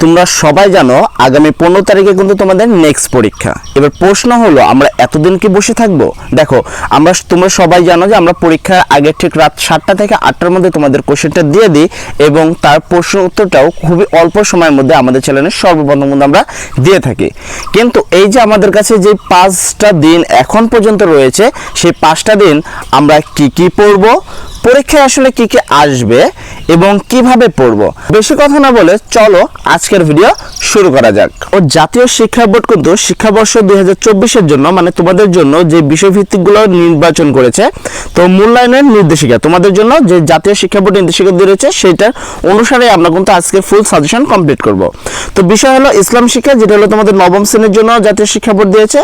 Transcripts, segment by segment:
তোমরা সবাই জানো আগামী পনেরো তারিখে কিন্তু তোমাদের নেক্সট পরীক্ষা। এবার প্রশ্ন হলো, আমরা এতদিন কি বসে থাকব? দেখো, আমরা তোমরা সবাই জানো যে আমরা পরীক্ষার আগে ঠিক রাত সাতটা থেকে আটটার মধ্যে তোমাদের কোশ্চেনটা দিয়ে দিই এবং তার প্রশ্ন উত্তরটাও খুবই অল্প সময়ের মধ্যে আমাদের চ্যানেলে সর্বপ্রথম কিন্তু আমরা দিয়ে থাকি। কিন্তু এই যে আমাদের কাছে যে পাঁচটা দিন এখন পর্যন্ত রয়েছে, সেই পাঁচটা দিন আমরা কি কি পড়ব, পরীক্ষায় আসলে কি কি আসবে এবং কীভাবে পড়ব? বেশি কথা না বলে চলো আজকের ভিডিও শুরু করা যাক। ও জাতীয় শিক্ষা বোর্ড কিন্তু শিক্ষাবর্ষ দুই হাজার জন্য মানে তোমাদের জন্য যে বিষয়ভিত্তিকগুলো নির্বাচন করেছে, তো মূল্যায়নের নির্দেশিকা, তোমাদের জন্য যে জাতীয় শিক্ষা বোর্ড নির্দেশিকা দিয়ে রয়েছে, সেটার অনুসারে আমরা কিন্তু আজকে ফুল সাজেশন কমপ্লিট করব। তো বিষয় হলো ইসলাম শিক্ষা, যেটা হলো তোমাদের নবম শ্রেণির জন্য জাতীয় শিক্ষা বোর্ড দিয়েছে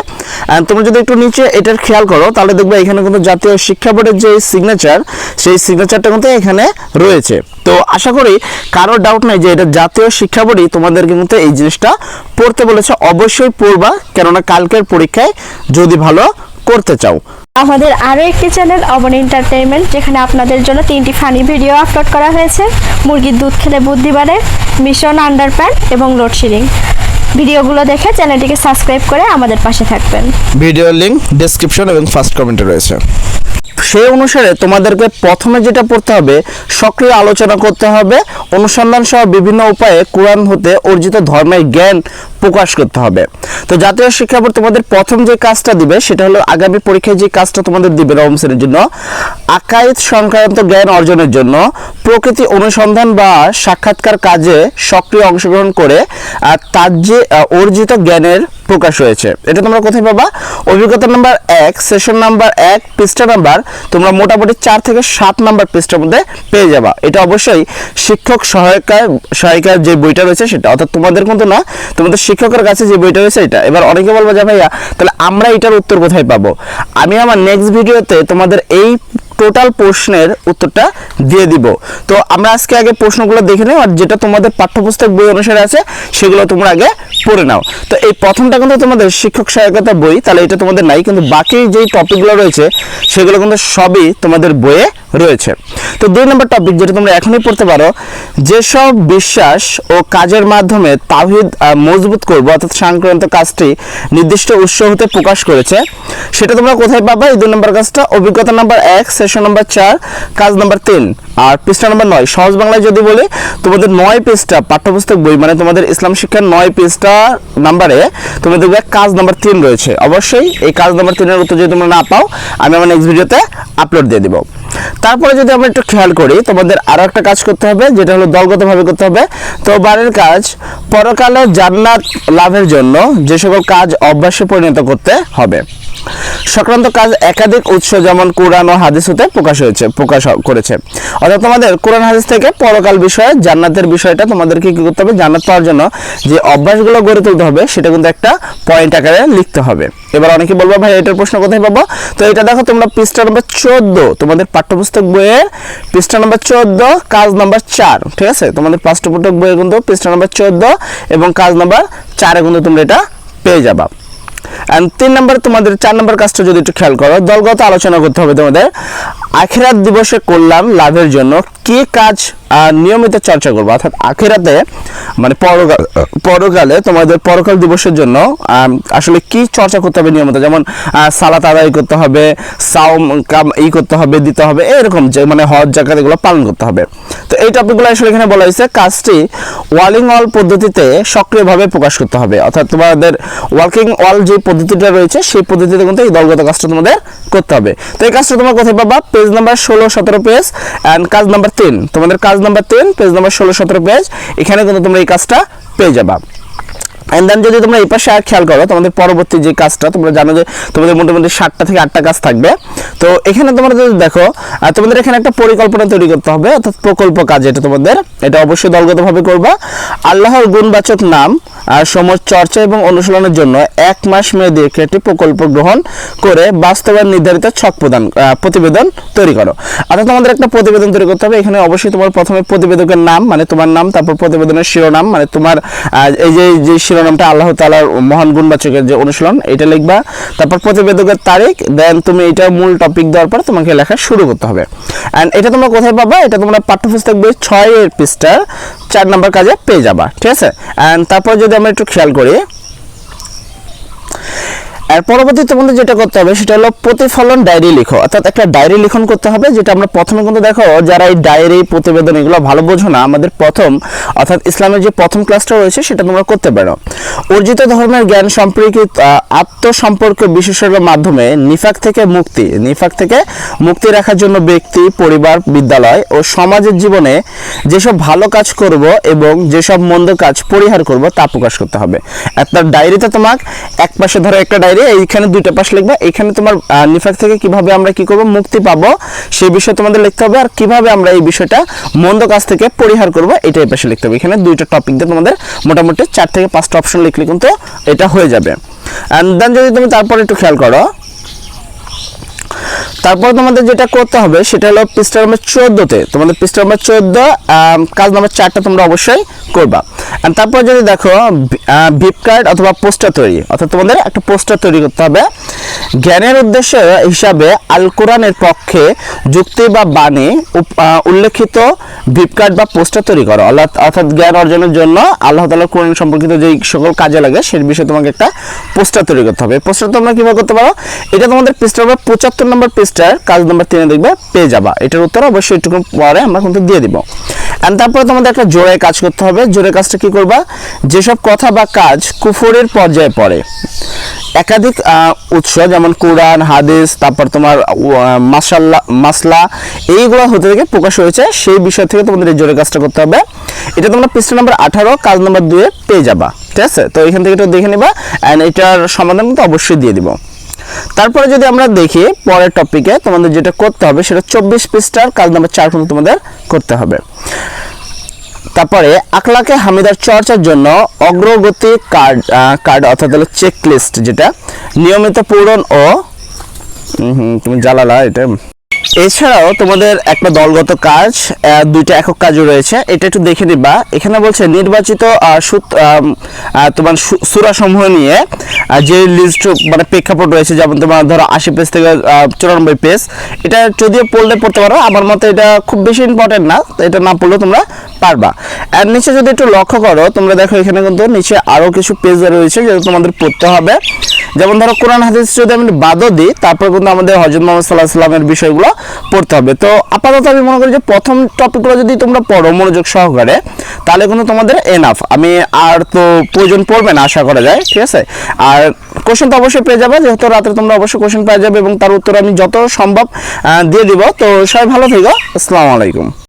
তোমরা যদি একটু নিচে এটার খেয়াল করো, তাহলে দেখবে এখানে কিন্তু জাতীয় শিক্ষা বোর্ডের যে সিগনেচার সেই সিগনেচারটা কিন্তু এখানে রয়েছে। তো আশা করি কারও ডাউট নাই যে এটা জাতীয় শিক্ষা বোর্ডই তোমাদের কিন্তু এই জিনিসটা পড়তে বলেছে। অবশ্যই পড়বা, কেননা কালকের পরীক্ষায় যদি ভালো করতে চাও। আমাদের আরও একটি চ্যানেল অবন এন্টারটেইনমেন্ট যেখানে আপনাদের জন্য তিনটি ফানি ভিডিও আপলোড করা হয়েছে। মুরগির দুধ খেলে বুদ্ধি বাড়ে মিশন আন্ডারপ্যান্ট এবং লোডশেডিং ভিডিওগুলো দেখে চ্যানেলটিকে সাবস্ক্রাইব করে আমাদের পাশে থাকবেন। ভিডিও লিংক ডেসক্রিপশন এবং ফার্স্ট কমেন্টে রয়েছে। সেই অনুসারে তোমাদেরকে প্রথমে যেটা পড়তে হবে সক্রিয় আলোচনা করতে হবে অনুসন্ধান সহ বিভিন্ন উপায়ে কোরআন হতে অর্জিত ধর্মের জ্ঞান প্রকাশ করতে হবে। তো জাতীয় শিক্ষা বোর্ড তোমাদের প্রথম যে কাজটা দিবে সেটা হলো আগামী পরীক্ষায় যে কাজটা তোমাদের দিবে নবম শ্রেণির জন্য আকাইদ সংক্রান্ত জ্ঞান অর্জনের জন্য প্রকৃতি অনুসন্ধান বা সাক্ষাৎকার কাজে সক্রিয় অংশগ্রহণ করে আর তার যে অর্জিত জ্ঞানের প্রকাশ হয়েছে। এটা তোমরা কোথায় পাবা? অভিজ্ঞতা নাম্বার এক সেশন নাম্বার এক, পৃষ্ঠা নাম্বার, তোমরা মোটামুটি চার থেকে সাত নাম্বার পৃষ্ঠার মধ্যে পেয়ে যাবা। এটা অবশ্যই শিক্ষক সহায়িকার সহায়িকার যে বইটা রয়েছে সেটা, অর্থাৎ তোমাদের কিন্তু না, তোমাদের শিক্ষকের কাছে যে বইটা রয়েছে এটা। এবার অনেকে বলব যে ভাইয়া, তাহলে আমরা এটার উত্তর কোথায় পাবো? আমি আমার নেক্সট ভিডিওতে তোমাদের এই টোটাল প্রশ্নের উত্তরটা দিয়ে দিব। তো আমরা আজকে আগে প্রশ্নগুলো দেখে নেব আর যেটা তোমাদের পাঠ্যপুস্তক বই অনুসারে আছে, সেগুলো তোমরা আগে পড়ে নাও। তো এই প্রথমটা কিন্তু তোমাদের শিক্ষক সহায়কতা বই, তাহলে এটা তোমাদের নাই, কিন্তু বাকি যেই টপিকগুলো রয়েছে, সেগুলো কিন্তু সবই তোমাদের বইয়ে রয়েছে। তো দুই নম্বর টপিক যেটা তোমরা এখনই পড়তে পারো, যেসব বিশ্বাস ও কাজের মাধ্যমে তাহিদ মজবুত করব, অর্থাৎ সংক্রান্ত কাজটি নির্দিষ্ট উৎস হতে প্রকাশ করেছে, সেটা তোমরা কোথায় পাবা? এই দুই নম্বর কাজটা, অভিজ্ঞতা নাম্বার এক সেশন নাম্বার চার, কাজ নাম্বার তিন। আর পৃষ্ঠা নাম্বার নয়, সহজ বাংলায় যদি বলি, তোমাদের নয় পেজটা পাঠ্যপুস্তক বই মানে তোমাদের ইসলাম শিক্ষার নয় পেজটা নাম্বারে তুমি দেখবে কাজ নাম্বার তিন রয়েছে। অবশ্যই এই কাজ নাম্বার তিনের উত্তর যদি তোমরা না পাও, আমি আমার নেক্সট ভিডিওতে আপলোড দিয়ে দিব। তারপরে যদি আমরা একটু খেয়াল করি, তোমাদের আরও একটা কাজ করতে হবে, যেটা হলো দলগতভাবে করতে হবে। তো বারের কাজ, পরকালে জান্নাত লাভের জন্য যে সকল কাজ অভ্যাসে পরিণত করতে হবে। সংক্রান্ত কাজ একাধিক উৎস যেমন কোরআন ও হাদিস হতে প্রকাশ হয়েছে, প্রকাশ করেছে। অর্থাৎ তোমাদের কোরআন হাদিস থেকে পরকাল বিষয়ে, জান্নাতের বিষয়টা তোমাদেরকে কী করতে হবে? জান্নাত পাওয়ার জন্য যে অভ্যাসগুলো গড়ে তুলতে হবে, সেটা কিন্তু একটা পয়েন্ট আকারে লিখতে হবে। এবার অনেকে বলব, ভাই, এটার প্রশ্ন কোথায় পাবো? তো এটা দেখো, তোমরা পৃষ্ঠা নম্বর চোদ্দ, তোমাদের পাঠ্যপুস্তক বইয়ের পৃষ্ঠা নম্বর চোদ্দ, কাজ নম্বর চার, ঠিক আছে? তোমাদের পাঠ্যপুস্তক বইয়ে কিন্তু পৃষ্ঠা নম্বর চোদ্দ এবং কাজ নম্বর চারে কিন্তু তোমরা এটা পেয়ে যাবা। এন্ড তিন নম্বর তোমাদের চার নম্বর কাজটা যদি একটু খেয়াল করো, দলগত আলোচনা করতে হবে তোমাদের। আখেরাত দিবসে করলাম লাভের জন্য কি কাজ নিয়মিত চর্চা করব। অর্থাৎ আখেরাতে মানে পরকাল তোমাদের পরকাল দিবসের জন্য আসলে কি চর্চা করতে হবে নিয়মিত? যেমন সালাত আদায় করতে হবে সাউম কাম, ই করতে হবে, দিতে হবে, এরকম যে মানে হজ জাকাত এগুলো পালন করতে হবে। তো এই টপিকগুলো আসলে এখানে বলা হয়েছে, কাজটি ওয়ালিং অল পদ্ধতিতে সক্রিয়ভাবে প্রকাশ করতে হবে। অর্থাৎ তোমাদের ওয়ার্কিং অল যে পদ্ধতিটা রয়েছে, সেই পদ্ধতিতে কিন্তু এই দলগত কাজটা তোমাদের করতে হবে। তো এই কাজটা তোমরা কোথায় পাবা? পেজ নাম্বার ষোলো, সতেরো পেজ, অ্যান্ড কাজ নাম্বার তিন। তোমাদের কাজ নাম্বার টেন পেজ নাম্বার ষোলো সতেরো পেজ এখানে কিন্তু তোমরা এই কাজটা পেয়ে যাবা। অ্যান্ড দেন যদি তোমরা এই পাশে আর খেয়াল করো, তোমাদের পরবর্তী যে কাজটা, তোমরা জানো যে তোমাদের মোটামুটি সাতটা থেকে আটটা কাজ থাকবে। তো এখানে তোমরা যদি দেখো তোমাদের এখানে একটা পরিকল্পনা তৈরি করতে হবে, অর্থাৎ প্রকল্প কাজ এটা তোমাদের। এটা অবশ্যই দলগতভাবে করবা। আল্লাহর গুণবাচক নাম আর সময় চর্চা এবং অনুশীলনের জন্য এক মাস মেয়াদী একটি প্রকল্প গ্রহণ করে বাস্তবায়ন নির্ধারিত ছক প্রদান প্রতিবেদন তৈরি করো। অর্থাৎ তোমাদের একটা প্রতিবেদন তৈরি করতে হবে। এখানে অবশ্যই তোমার প্রথমে প্রতিবেদকের নাম মানে তোমার নাম, তারপর প্রতিবেদনের শিরোনাম মানে তোমার এই যে যে শিরোনামটা আল্লাহ তালার মহান গুণবাচকের যে অনুশীলন, এটা লিখবা। তারপর প্রতিবেদকের তারিখ দেন তুমি এটা মূল টপিক দেওয়ার পর তোমাকে লেখা শুরু করতে হবে। অ্যান্ড এটা তোমরা কোথায় পাবা? এটা তোমরা পাঠ্যপুস্তক বই ছয় এর পৃষ্ঠা। চার নম্বর কাজে পেয়ে যাবা ঠিক আছে? অ্যান্ড তারপর যদি আমরা একটু খেয়াল করি আর পরবর্তী তোমাদের যেটা করতে হবে, সেটা হলো প্রতিফলন ডায়েরি লিখো। অর্থাৎ একটা ডায়েরি লিখন করতে হবে, যেটা আমরা প্রথমে কিন্তু দেখো, যারা এই ডায়েরি প্রতিবেদন এগুলো ভালো বোঝো না, আমাদের প্রথম, অর্থাৎ ইসলামের যে প্রথম ক্লাসটা রয়েছে, সেটা তোমরা করতে পারো। অর্জিত ধর্মের জ্ঞান সম্পর্কিত আত্মসম্পর্ক বিশেষজ্ঞের মাধ্যমে নিফাক থেকে মুক্তি, নিফাক থেকে মুক্তি রাখার জন্য ব্যক্তি, পরিবার, বিদ্যালয় ও সমাজের জীবনে যেসব ভালো কাজ করব এবং যেসব মন্দ কাজ পরিহার করব, তা প্রকাশ করতে হবে। আপনার ডায়েরিতে তোমার এক পাশে ধরো একটা ডায়েরি এইখানে দুইটা পাশ লিখবা। এখানে তোমার নিফাক থেকে কীভাবে আমরা কি করব? মুক্তি পাবো, সেই বিষয়ে তোমাদের লিখতে হবে। আর কীভাবে আমরা এই বিষয়টা মন্দ কাজ থেকে পরিহার করব, এটাই পাশে লিখতে হবে। এখানে দুইটা টপিক দিয়ে তোমাদের মোটামুটি চার থেকে পাঁচটা অপশন লিখলে কিন্তু এটা হয়ে যাবে। অ্যান্ড দেন যদি তুমি তারপরে একটু খেয়াল করো তারপর তোমাদের যেটা করতে হবে, সেটা হলো পৃষ্ঠা নম্বর চোদ্দোতে। তোমাদের পৃষ্ঠা নম্বর চোদ্দ কাজ নম্বর চারটা তোমরা অবশ্যই করবা। And তারপর যদি দেখো ভিপ অথবা পোস্টার তৈরি, অর্থাৎ তোমাদের একটা পোস্টার তৈরি করতে হবে। জ্ঞানের উদ্দেশ্য হিসাবে আল কোরআনের পক্ষে যুক্তি বা বাণী উল্লেখিত ভিপ কার্ড বা পোস্টার তৈরি করো। অর্থাৎ জ্ঞান অর্জনের জন্য আল্লাহ তাআলার কোরআন সম্পর্কিত যেই সকল কাজে লাগে, সেই বিষয়ে তোমাকে একটা পোস্টার তৈরি করতে হবে। পোস্টার তোমরা কীভাবে করতে পারো? এটা তোমাদের পৃষ্ঠা নম্বর পঁচাত্তর নম্বর পৃষ্ঠার কাজ নম্বর তিনে দেখবে, পেয়ে যাবা। এটার উত্তর অবশ্যই একটু পরে আমরা কিন্তু দিয়ে দিব। এন্ড তারপরে তোমাদের একটা জোরে কাজ করতে হবে। জোরে কাজটা কি করবা? যেসব কথা বা কাজ কুফরের পর্যায়ে পড়ে, একাধিক উৎস, যেমন কোরআন, হাদিস, তারপর তোমার মাসাল্লা মাসলা, এইগুলো হতে থেকে প্রকাশ হয়েছে। সেই বিষয় থেকে তোমাদের এই জোরে কাজটা করতে হবে। এটা তোমরা পৃষ্ঠা নম্বর আঠারো, কাজ নম্বর দুয়ে পেয়ে যাবা। ঠিক আছে? তো এখান থেকে একটু দেখে নিবা। অ্যান্ড এটার সমাধান কিন্তু অবশ্যই দিয়ে দিব। তারপরে যদি আমরা দেখি পরের টপিকে তোমাদের যেটা করতে হবে, সেটা চব্বিশ পৃষ্ঠার কাজ নাম্বার চার পর্যন্ত তোমাদের করতে হবে। তারপরে আকলাকে হামিদার চর্চার জন্য অগ্রগতি কার্ড কার্ড অর্থাৎ হলো চেক লিস্ট যেটা নিয়মিত পূরণ ও তুমি জ্বালালা এটা। এছাড়াও তোমাদের একটা দলগত কাজ দুইটা একক কাজও রয়েছে। এটা একটু দেখে নিবা। এখানে বলছে, নির্বাচিত তোমার সুরাসমূহ নিয়ে যে লিস্ট মানে প্রেক্ষাপট রয়েছে, যেমন তোমার ধরো আশি পেজ থেকে চুরানব্বই পেজ এটা যদিও পড়লে পড়তে পারো, আমার মতে এটা খুব বেশি ইম্পর্টেন্ট না, তো এটা না পড়লেও তোমরা পারবা। আর নিচে যদি একটু লক্ষ্য করো, তোমরা দেখো এখানে কিন্তু নিচে আরও কিছু পেজ রয়েছে, যেটা তোমাদের পড়তে হবে। যেমন ধরো কোরআন হাদিস যদি আমি বাদও দিই, তারপর কিন্তু আমাদের হজরত মোহাম্মদ সাল্লাহ সাল্লামের বিষয়গুলো পড়তে হবে। তো আপাতত আমি মনে করি যে প্রথম টপিকগুলো যদি তোমরা পড়ো মনোযোগ সহকারে, তাহলে কিন্তু তোমাদের এনাফ আমি আর তো প্রয়োজন পড়বে না, আশা করা যায়, ঠিক আছে? আর কোশ্চেন তো অবশ্যই পেয়ে যাবে, যেহেতু রাতে তোমরা অবশ্যই কোশ্চেন পেয়ে যাবে এবং তার উত্তর আমি যত সম্ভব দিয়ে দিব। তো সবাই ভালো থেকো, আসসালামু আলাইকুম।